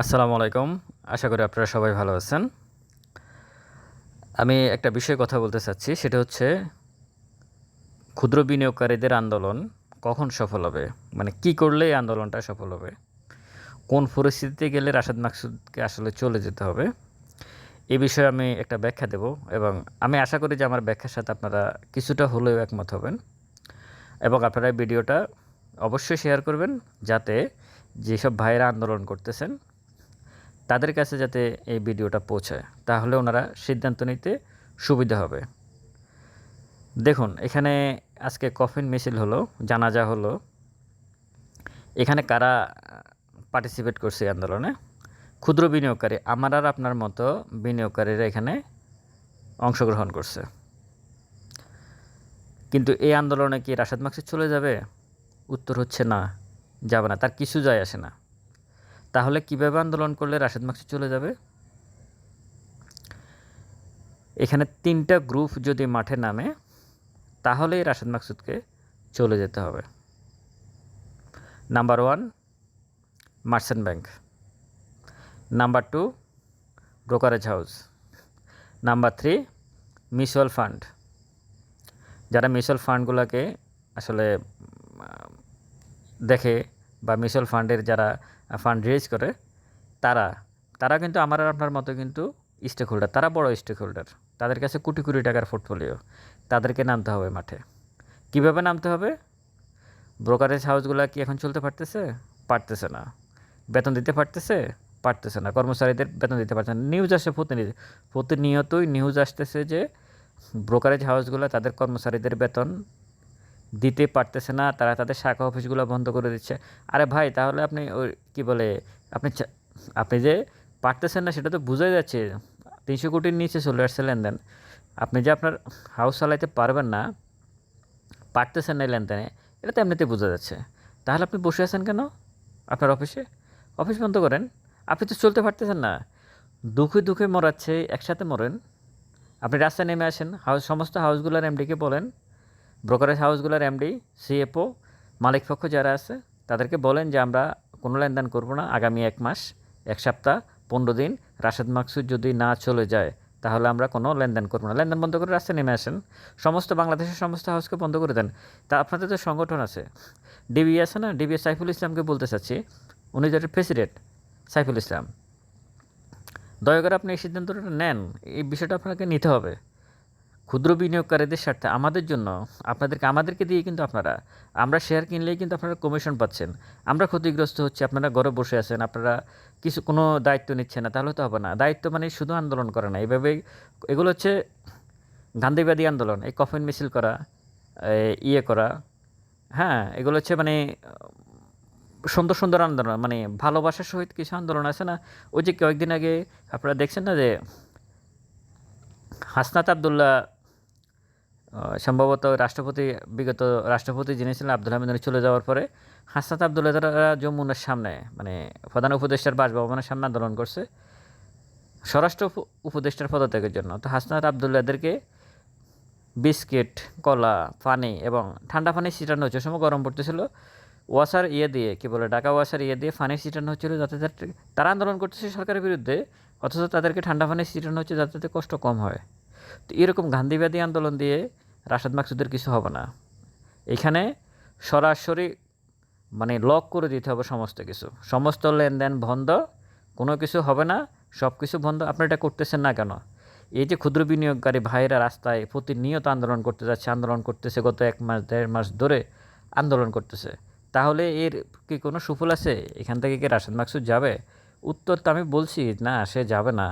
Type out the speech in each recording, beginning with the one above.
আসসালামু আলাইকুম। আশা করি আপনারা সবাই ভালো আছেন। আমি একটা বিষয়ে কথা বলতে চাচ্ছি, সেটা হচ্ছে ক্ষুদ্র বিনিয়োগকারীদের আন্দোলন কখন সফল হবে? মানে কি করলে এই আন্দোলনটা সফল হবে? কোন পরিস্থিতিতে গেলে রাশেদ মাকসুদকে আসলে চলে যেতে হবে? এই বিষয়ে আমি একটা ব্যাখ্যা দেব এবং আমি আশা করি যে আমার ব্যাখ্যার সাথে আপনারা কিছুটা হলেও একমত হবেন এবং আপনারা ভিডিওটা অবশ্যই শেয়ার করবেন যাতে যেসব ভাইয়েরা আন্দোলন করতেছেন তাদের কাছে যাতে এই ভিডিওটা পৌঁছায়, তাহলে ওনারা সিদ্ধান্ত নিতে সুবিধা হবে। দেখুন, এখানে আজকে কফিন মিছিল হলো, জানাজা হলো। এখানে কারা পার্টিসিপেট করছে আন্দোলনে? ক্ষুদ্র বিনিয়োগকারী, আমার আর আপনার মতো বিনিয়োগকারীরা এখানে অংশগ্রহণ করছে। কিন্তু এই আন্দোলনে কি রাশেদ মাকসুদ চলে যাবে? উত্তর হচ্ছে না, যাবে না, তার কিছু যায় আসে না। তাহলে কীভাবে আন্দোলন করলে রাশেদ মাকসুদ চলে যাবে? এখানে তিনটা গ্রুপ যদি মাঠে নামে, তাহলেই রাশেদ মাকসুদকে চলে যেতে হবে। Number one, merchant bank. Number two, brokerage house. Number three, mutual fund. যারা মিউচুয়াল ফান্ডগুলোকে আসলে দেখে বা মিউচুয়াল ফান্ডের যারা ফান্ড রেজ করে, তারা তারা কিন্তু আমার আর আপনার মতো কিন্তু স্টেক হোল্ডার তারা বড় স্টেক হোল্ডার তাদের কাছে কোটি কোটি টাকার পোর্টফোলিও তাদেরকে নামতে হবে মাঠে। কীভাবে নামতে হবে? ব্রোকারেজ হাউসগুলো কি এখন চলতে পারতেছে? পারতেছে না। বেতন দিতে পারতেছে? পারতেছে না। কর্মচারীদের বেতন দিতে পারছে না। নিউজ আসে প্রতিনিধি, প্রতিনিয়তই নিউজ আসতেছে যে ব্রোকারেজ হাউসগুলো তাদের কর্মচারীদের বেতন দিতে পারতেছে না, তারা তাদের শাখা অফিসগুলো বন্ধ করে দিচ্ছে। আরে ভাই, তাহলে আপনি ওই কী বলে, আপনি আপনি যে পারতেছেন না, সেটা তো বোঝাই যাচ্ছে। তিনশো কোটির নিচে চলে আসছে লেনদেন। আপনি যে আপনার হাউস চালাইতে পারবেন না, পারতেছেন না লেনদেনে, এটা তো এমনিতে বোঝা যাচ্ছে। তাহলে আপনি বসে আছেন কেন আপনার অফিসে? অফিস বন্ধ করেন। আপনি তো চলতে পারতেছেন না। দুঃখে দুঃখে মরাচ্ছে, একসাথে মরেন। আপনি রাস্তায় নেমে আসেন হাউস সমস্ত হাউসগুলোর এমডিকে বলেন। ব্রোকারেজ হাউসগুলোর এমডি সিএফও মালিক পক্ষ যারা আছে, তাদেরকে বলেন যে আমরা কোনো লেনদেন করব না, আগামী এক মাস, এক সপ্তাহ, পনেরো দিন, রাশেদ মাকসুদ যদি না চলে যায়, তাহলে আমরা কোনো লেনদেন করব না। লেনদেন বন্ধ করে রাস্তায় নেমে আসেন। সমস্ত বাংলাদেশের সমস্ত হাউসকে বন্ধ করে দেন। তা আপনাদের তো সংগঠন আছে ডিবি আছে না? ডিবি সাইফুল ইসলামকে বলতে চাচ্ছি, উনি যারা প্রেসিডেন্ট, সাইফুল ইসলাম। দয়া করে আপনি এই সিদ্ধান্তটা নেন। এই বিষয়টা আপনাকে নিতে হবে। ক্ষুদ্র বিনিয়োগকারীদের স্বার্থে আমাদের জন্য আপনাদেরকে, আমাদেরকে দিয়ে কিন্তু আপনারা, আমরা শেয়ার কিনলেই কিন্তু আপনারা কমিশন পাচ্ছেন। আমরা ক্ষতিগ্রস্ত হচ্ছে, আপনারা ঘরে বসে আছেন, আপনারা কিছু, কোনো দায়িত্ব নিচ্ছেন না, তাহলে তো হবে না। দায়িত্ব মানে শুধু আন্দোলন করে না এইভাবে এগুলো হচ্ছে গান্ধীবাদী আন্দোলন, এই কফিন মিছিল করা ইয়ে করা হ্যাঁ এগুলো হচ্ছে মানে সুন্দর সুন্দর আন্দোলন মানে ভালোবাসার সহিত কিছু আন্দোলন আছে না? ওই যে কয়েকদিন আগে আপনারা দেখছেন না যে হাসনাত আবদুল্লাহ সম্ভবত রাষ্ট্রপতি, বিগত রাষ্ট্রপতি যিনি ছিলেন আব্দুল হামিদ চলে যাওয়ার পরে হাসনাত আবদুল্লাহ তারা যমুনার সামনে মানে প্রধান উপদেষ্টার বাসভবনের সামনে আন্দোলন করছে স্বরাষ্ট্র উপদেষ্টার পদত্যাগের জন্য। তো হাসনাত আবদুল্লাহদেরকে বিস্কিট, কলা, পানি এবং ঠান্ডা পানি ছিটানো হচ্ছে সময় গরম পড়তেছিল। ওয়াসার ইয়ে দিয়ে, কী বলে, ঢাকা ওয়াসার ইয়ে দিয়ে পানি ছিটানো হচ্ছিল যাতে তারা আন্দোলন করতেছে সরকারের বিরুদ্ধে, অথচ তাদেরকে ঠান্ডা পানি ছিটানো হচ্ছে যাতে কষ্ট কম হয়। তো এরকম গান্ধীবাদী আন্দোলন দিয়ে রাশেদ মাকসুদের কিছু হবে না। এখানে সরাসরি মানে লক করে দিতে হবে সমস্ত কিছু। সমস্ত লেনদেন বন্ধ, কোনো কিছু হবে না সব কিছু বন্ধ। আপনি এটা করতেছেন না কেন? এই যে ক্ষুদ্র বিনিয়োগকারী ভাইরা রাস্তায় প্রতিনিয়ত আন্দোলন করতে যাচ্ছে, আন্দোলন করতেছে গত এক মাস, দেড় মাস ধরে আন্দোলন করতেছে। তাহলে এর কি কোনো সুফল আছে? এখান থেকে কি রাশেদ মাকসুদ যাবে? উত্তর তো আমি বলছি, না, সে যাবে না।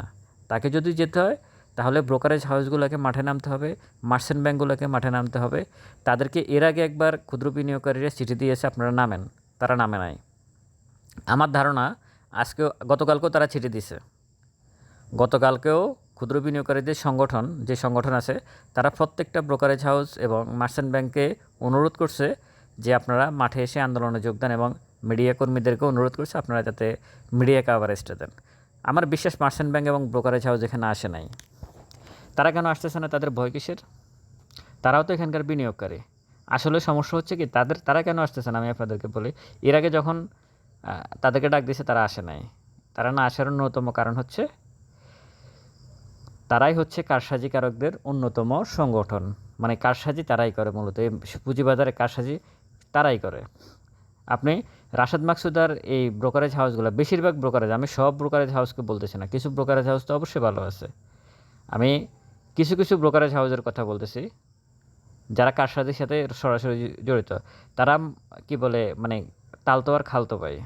তাকে যদি যেতে হয় তাহলে ব্রোকারেজ হাউসগুলোকে মাঠে নামতে হবে মার্চেন্ট ব্যাঙ্কগুলোকে মাঠে নামতে হবে। তাদেরকে এর আগে একবার ক্ষুদ্র বিনিয়োগকারীরা চিঠি দিয়েছে আপনারা নামেন, তারা নামে নাই। আমার ধারণা, আজকেও, গতকালকেও তারা চিঠি দিছে। গতকালকেও ক্ষুদ্র বিনিয়োগকারীদের সংগঠন, যে সংগঠন আছে, তারা প্রত্যেকটা ব্রোকারেজ হাউস এবং মার্চেন্ট ব্যাংকে অনুরোধ করছে যে আপনারা মাঠে এসে আন্দোলনে যোগদান এবং মিডিয়া কর্মীদেরকে অনুরোধ করছে আপনারা যাতে মিডিয়া কাভারেজটা দেন। আমার বিশ্বাস মার্চেন্ট ব্যাংক এবং ব্রোকারেজ হাউস এখানে আসে নাই। তারা কেন আসতেছে না? তাদের ভয় কিসের? তারাও তো এখানকার বিনিয়োগকারী। আসলে সমস্যা হচ্ছে কি, তাদের, তারা কেন আসতেছে না? আমি আপনাদেরকে বলি, এর আগে যখন তাদেরকে ডাক দিয়েছে, তারা আসে নাই। তারা না আসার অন্যতম কারণ হচ্ছে, তারাই হচ্ছে কারসাজিকারকদের অন্যতম সংগঠন। মানে কারসাজি তারাই করে মূলত, এই পুঁজিবাজারে কারসাজি তারাই করে। আপনি রাশেদ মাকসুদার এই ব্রোকারেজ হাউসগুলো বেশিরভাগ ব্রোকারেজ আমি সব ব্রোকারেজ হাউসকে বলতেছি না, কিছু ব্রোকারেজ হাউস তো অবশ্যই ভালো আছে। আমি কিছু কিছু ব্রোকারেজ হাউসের কথা বলতেছি, যারা কারসাজির সাথে সরাসরি জড়িত, তারা কি বলে মানে তালতো আর খালতো পায়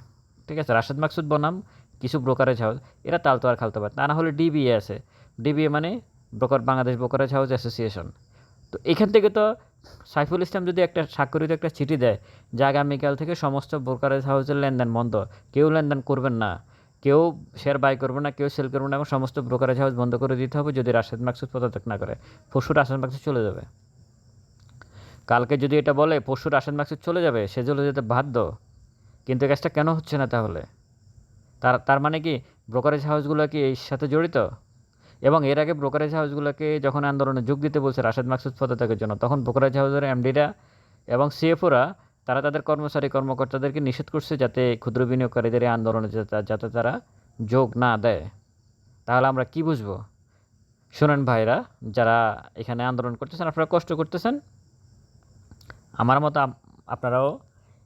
ঠিক আছে? রাশেদ মাকসুদ বনাম, কিছু ব্রোকারেজ হাউস এরা তালতো আর খালতো পায় তা না হলে ডিবিএ আছে। ডিবিএ মানে broker Bangladesh brokerage house association তো এখান থেকে তো সাইফুল ইসলাম যদি একটা স্বাক্ষরিত একটা চিঠি দেয় যে আগামীকাল থেকে সমস্ত ব্রোকারেজ হাউসের লেনদেন বন্ধ, কেউ লেনদেন করবেন না কেউ শেয়ার বাই করবে না, কেউ সেল করবে না এবং সমস্ত ব্রোকারেজ হাউস বন্ধ করে দিতে হবে যদি রাশেদ মাকসুদ পদত্যাগ না করে। পরশু রাশেদ মাকসুদ চলে যাবে। কালকে যদি এটা বলে পরশু রাশেদ মাকসুদ চলে যাবে, সে চলে যেতে বাধ্য। কিন্তু কাজটা কেন হচ্ছে না তাহলে? তার তার মানে কি ব্রোকারেজ হাউসগুলো কি এর সাথে জড়িত? এবং এর আগে ব্রোকারেজ হাউসগুলোকে যখন আন্দোলনে যোগ দিতে বলছে রাশেদ মাকসুদ পদত্যাগের জন্য, তখন ব্রোকারেজ হাউসের এমডিরা এবং সিএফওরা তারা তাদের কর্মচারী কর্মকর্তাদেরকে নিষেধ করছে যাতে ক্ষুদ্র বিনিয়োগকারীদের এই আন্দোলনে যাতে তারা যোগ না দেয়। তাহলে আমরা কি বুঝব? শোনেন ভাইরা, যারা এখানে আন্দোলন করতেছেন, আপনারা কষ্ট করতেছেন। আমার মতো আপ- আপনারাও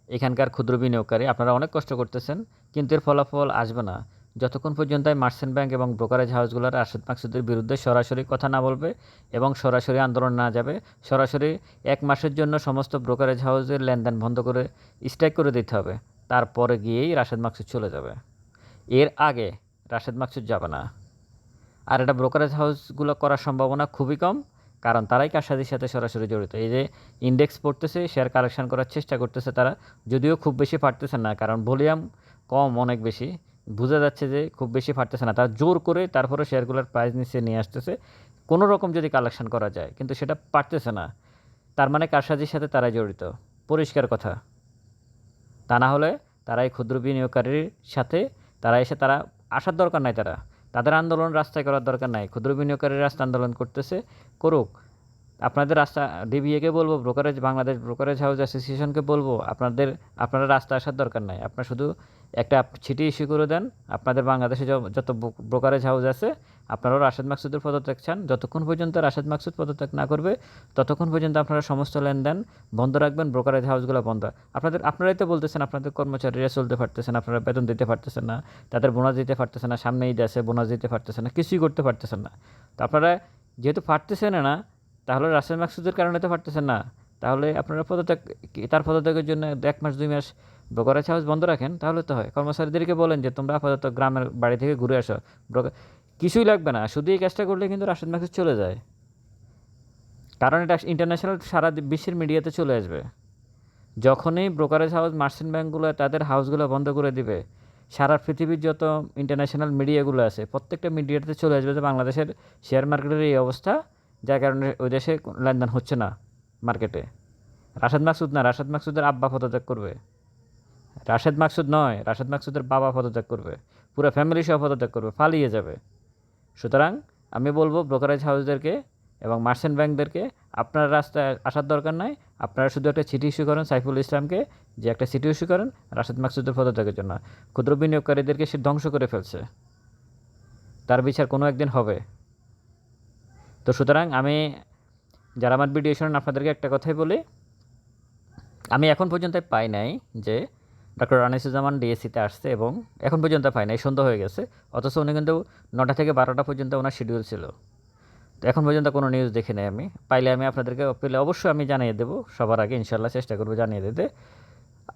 এখানকার ক্ষুদ্র বিনিয়োগকারী, আপনারা অনেক কষ্ট করতেছেন, কিন্তু এর ফলাফল আসবে না। যতক্ষণ পর্যন্ত মার্চেন্ট ব্যাংক এবং ব্রোকারেজ হাউসগুলোর আরশাদ মাকসুদের বিরুদ্ধে সরাসরি কথা না বলবে এবং সরাসরি আন্দোলন না যাবে, সরাসরি এক মাসের জন্য সমস্ত ব্রোকারেজ হাউসের লেনদেন বন্ধ করে স্ট্রাইক করে দিতে হবে। তারপরে গিয়েই রাশেদ মাকসুদ চলে যাবে। এর আগে রাশেদ মাকসুদ যাবে না। আর এটা ব্রোকারেজ হাউসগুলো করার সম্ভাবনা খুবই কম, কারণ তারাই কারসাজির সাথে সরাসরি জড়িত। এই যে ইন্ডেক্স পড়তেছে শেয়ার কালেকশন করার চেষ্টা করতেছে তারা, যদিও খুব বেশি পারতেছে না, কারণ ভলিউম কম, অনেক বেশি। বোঝা যাচ্ছে যে খুব বেশি পারতেছে না। তারা জোর করে তারপরে শেয়ারগুলোর প্রাইস নিচে নিয়ে আসতেছে। কোনো রকম যদি কালেকশন করা যায়, কিন্তু সেটা পারতেছে না। তার মানে কারসাজির সাথে তারাই জড়িত। পরিষ্কার কথা। তা না হলে তারা এই ক্ষুদ্র বিনিয়োগকারীর সাথে তারা এসে তারা আসার দরকার নাই তারা। তাদের আন্দোলন রাস্তায় করার দরকার নাই। ক্ষুদ্র বিনিয়োগকারীর রাস্তা আন্দোলন করতেছে, করুক। আপনাদের রাস্তা ডিবিএকে বলব ব্রোকারেজ বাংলাদেশ ব্রোকারেজ হাউস অ্যাসোসিয়েশনকে বলব, আপনাদের, আপনারা রাস্তা আসার দরকার নাই। আপনার শুধু একটা চিঠি ইস্যু করে দেন, আপনাদের বাংলাদেশে যত ব্রোকারেজ হাউস আছে, আপনারাও রাশেদ মাকসুদের পদত্যাগ চান। যতক্ষণ পর্যন্ত রাশেদ মাকসুদ পদত্যাগ না করবে, ততক্ষণ পর্যন্ত আপনারা সমস্ত লেনদেন বন্ধ রাখবেন ব্রোকারেজ হাউসগুলো বন্ধ। আপনাদের, আপনারাই তো বলতেছেন, আপনাদের কর্মচারীরা চলতে পারতেছেন আপনারা বেতন দিতে পারতেছেন না, তাদের বোনাস দিতে পারতেছেন না সামনে ঈদ আছে, বোনাস দিতে পারতেছেন না, কিছুই করতে পারতেছেন না। তো আপনারা যেহেতু পারতেছেন না তাহলে রাসেল মাকসুদের কারণে তো পারতেছেন না। তাহলে আপনারা পদত্যাগ তার পদত্যাগের জন্য এক মাস, দুই মাস ব্রোকারেজ হাউস বন্ধ রাখেন, তাহলে তো হয়। কর্মচারীদেরকে বলেন যে, তোমরা আপাতত গ্রামের বাড়ি থেকে ঘুরে আসো। কিছুই লাগবে না। শুধু এই কাজটা করলে কিন্তু রাশেদ মাকসুদ চলে যায়। কারণ এটা ইন্টারন্যাশনাল সারা বিশ্বের মিডিয়াতে চলে আসবে। যখনই ব্রোকারেজ হাউস, মার্চেন্ট ব্যাঙ্কগুলো তাদের হাউসগুলো বন্ধ করে দিবে, সারা পৃথিবীর যত ইন্টারন্যাশনাল মিডিয়াগুলো আছে, প্রত্যেকটা মিডিয়াতে চলে আসবে যে, বাংলাদেশের শেয়ার মার্কেটের এই অবস্থা। যার কারণে ওই দেশে লেনদেন হচ্ছে না মার্কেটে রাশেদ মাকসুদ না, রাশেদ মাকসুদের আব্বা পদত্যাগ করবে। রাশেদ মাকসুদ নয়, রাশেদ মাকসুদের বাবা পদত্যাগ করবে। পুরো ফ্যামিলি সহ পদত্যাগ করবে, পালিয়ে যাবে। সুতরাং আমি বলব ব্রোকারেজ হাউসদেরকে এবং মার্চেন্ট ব্যাংকদেরকে আপনার রাস্তায় আসার দরকার নাই। আপনারা শুধু একটা চিঠি ইস্যু করেন সাইফুল ইসলামকে যে একটা চিঠি ইস্যু করেন রাশেদ মাকসুদের পদত্যাগের জন্য। ক্ষুদ্র বিনিয়োগকারীদেরকে সে ধ্বংস করে ফেলছে। তার বিচার কোনো একদিন হবে। তো সুতরাং আমি যারা আমার ভিডিও শোনেন, আপনাদেরকে একটা কথাই বলি। আমি এখন পর্যন্ত পাই নাই যে ডক্টর আনিসুজ্জামান ডিএসসিতে আসছে এবং এখন পর্যন্ত পাই নাই, সন্ধ্যা হয়ে গেছে। অথচ উনি কিন্তু নটা থেকে বারোটা পর্যন্ত ওনার শিডিউল ছিল। তো এখন পর্যন্ত কোনো নিউজ দেখি নাই আমি। পাইলে আমি আপনাদেরকে পেলে অবশ্যই আমি জানিয়ে দেবো। সবার আগে ইনশাল্লাহ চেষ্টা করব জানিয়ে দিতে।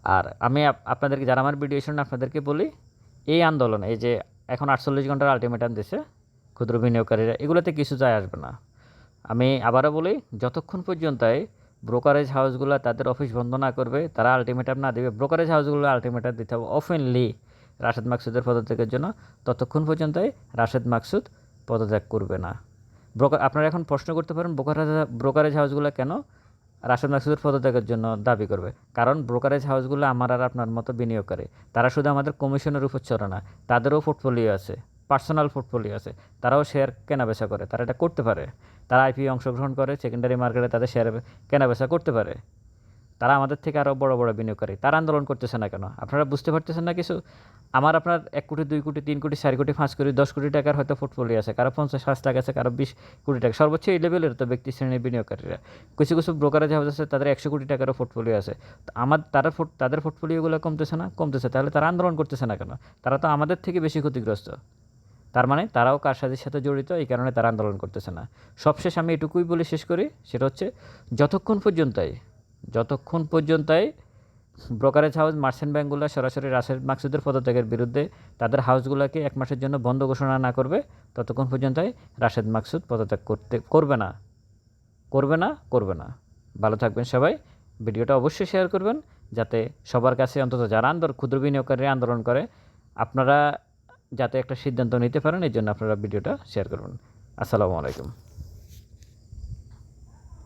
আর আমি আপ- আপনাদেরকে, যারা আমার ভিডিও শোনেন, আপনাদেরকে বলি, এই আন্দোলন, এই যে এখন আটচল্লিশ ঘণ্টার আলটিমেটাম দিছে ক্ষুদ্র বিনিয়োগকারীরা, এগুলোতে কিছু যায় আসবে না। আমি আবারও বলি, যতক্ষণ পর্যন্ত ব্রোকারেজ হাউসগুলো তাদের অফিস বন্ধ না করবে, তারা আলটিমেটাম না দেবে ব্রোকারেজ হাউসগুলো আলটিমেটাম দিতে হবে ওপেনলি রাশেদ মাকসুদের পদত্যাগের জন্য, ততক্ষণ পর্যন্ত রাশেদ মাকসুদ পদত্যাগ করবে না। ব্রোকার আপনারা এখন প্রশ্ন করতে পারেন ব্রোকারেজ ব্রোকারেজ হাউসগুলো কেন রাশেদ মাকসুদের পদত্যাগের জন্য দাবি করবে? কারণ ব্রোকারেজ হাউসগুলো আমার আর আপনার মতো বিনিয়োগ করে তারা শুধু আমাদের কমিশনের উপর চলে না, তাদেরও পোর্টফোলিও আছে। পার্সোনাল পোর্টফোলিও আছে, তারাও শেয়ার কেনাবেচা করে, তারা এটা করতে পারে। তারা আইপি অংশগ্রহণ করে সেকেন্ডারি মার্কেটে তাদের শেয়ার কেনাবেচা করতে পারে। তারা আমাদের থেকে আরও বড় বড় বিনিয়োগকারী। তারা আন্দোলন করতেছে না কেন? আপনারা বুঝতে পারতেছেন না কিছু? আমার আপনার এক কোটি, দুই কোটি, তিন কোটি, চার কোটি, পাঁচ কোটি, দশ কোটি টাকার হয়তো পোর্টফোলিও আছে, কারও পঞ্চাশ ষাট টাকা আছে, কারও বিশ কোটি টাকা। সর্বোচ্চ এই লেভেলের তো ব্যক্তি শ্রেণির বিনিয়োগকারীরা। কিছু কিছু ব্রোকারেজ হাউস আছে, তাদের একশো কোটি টাকারও পোর্টফোলিও আছে। তো আমার, তারা তাদের পোর্টফোলিওগুলো কমতেছে না? কমতেছে। তাহলে তারা আন্দোলন করতেছে না কেন? তারা তো আমাদের থেকে বেশি ক্ষতিগ্রস্ত। তার মানে তারাও কারসাজির সাথে জড়িত, এই কারণে তারা আন্দোলন করতেছে না। সবশেষ আমি এটুকুই বলে শেষ করি, সেটা হচ্ছে যতক্ষণ পর্যন্তই যতক্ষণ পর্যন্তই ব্রোকারেজ হাউস, মার্চেন্ট ব্যাঙ্কগুলো সরাসরি রাশেদ মাকসুদের পদত্যাগের বিরুদ্ধে তাদের হাউসগুলোকে এক মাসের জন্য বন্ধ ঘোষণা না করবে, ততক্ষণ পর্যন্তই রাশেদ মাকসুদ পদত্যাগ করতে, করবে না। করবে না করবে না। ভালো থাকবেন সবাই। ভিডিওটা অবশ্যই শেয়ার করবেন, যাতে সবার কাছে অন্তত যারা আন্দোলন ক্ষুদ্র বিনিয়োগকারী আন্দোলন করে, আপনারা যাতে একটা সিদ্ধান্ত নিতে পারেন এই জন্য আপনারা ভিডিওটা শেয়ার করবেন আসসালামু আলাইকুম।